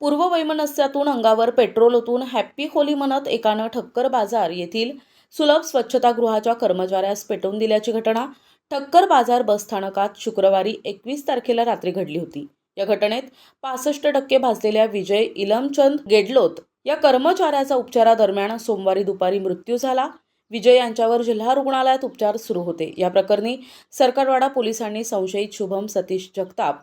पूर्ववैमनस्यातून अंगावर पेट्रोल ओतून happy Holy म्हणत एकानं ठक्कर बाजार येथील सुलभ स्वच्छतागृहाच्या कर्मचाऱ्यास पेटवून दिल्याची घटना ठक्कर बाजार बसस्थानकात शुक्रवारी एकवीस तारखेला रात्री घडली होती. या घटनेत पासष्ट टक्के भाजलेल्या विजय इलमचंद गेडलोत या कर्मचाऱ्याचा उपचारादरम्यान सोमवारी दुपारी मृत्यू झाला. विजय यांच्यावर जिल्हा रुग्णालयात उपचार सुरू होते. या प्रकरणी सरकारवाडा पोलिसांनी संशयित शुभम सतीश जगताप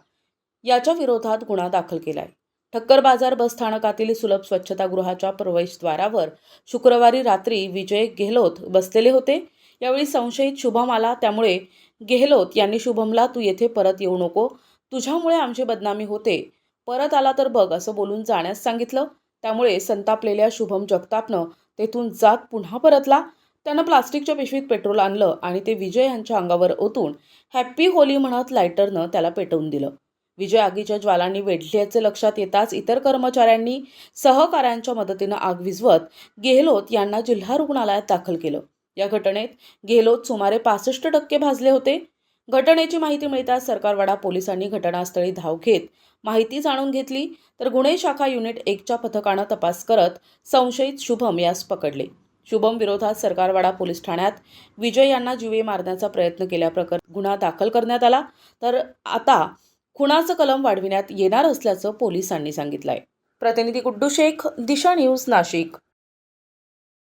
याच्या विरोधात गुन्हा दाखल केलाय. ठक्कर बाजार बस स्थानकातील सुलभ स्वच्छतागृहाच्या प्रवेशद्वारावर शुक्रवारी रात्री विजय गेहलोत बसलेले होते. यावेळी संशयित शुभम आला त्यामुळे गेहलोत यांनी शुभमला तू येथे परत येऊ नको. तुझ्यामुळे आमची बदनामी होते. परत आला तर बघ असं बोलून जाण्यास सांगितलं. त्यामुळे संतापलेल्या शुभम जगतापनं तेथून जात पुन्हा परतला. त्यानं प्लास्टिकच्या पिशवीत पेट्रोल आणलं आणि ते विजय यांच्या अंगावर ओतून हॅप्पी होली म्हणत लायटरनं त्याला पेटवून दिलं. विजय आगीच्या ज्वालांनी वेढल्याचे लक्षात येताच इतर कर्मचाऱ्यांनी सहकाऱ्यांच्या मदतीनं आग विझवत गेहलोत यांना जिल्हा रुग्णालयात दाखल केलं. या घटनेत गेहलोत सुमारे पासष्ट टक्के भाजले होते. घटनेची माहिती मिळताच सरकारवाडा पोलिसांनी घटनास्थळी धाव घेत माहिती जाणून घेतली तर गुन्हे शाखा युनिट एकच्या पथकानं तपास करत संशयित शुभम यास पकडले. शुभम विरोधात सरकारवाडा पोलीस ठाण्यात विजय यांना जीवे मारण्याचा प्रयत्न केल्याप्रकरणी गुन्हा दाखल करण्यात आला. तर आता खुणाचं कलम वाढविण्यात येणार असल्याचं पोलिसांनी सांगितलंय. प्रतिनिधी गुड्डू शेख दिशा न्यूज नाशिक.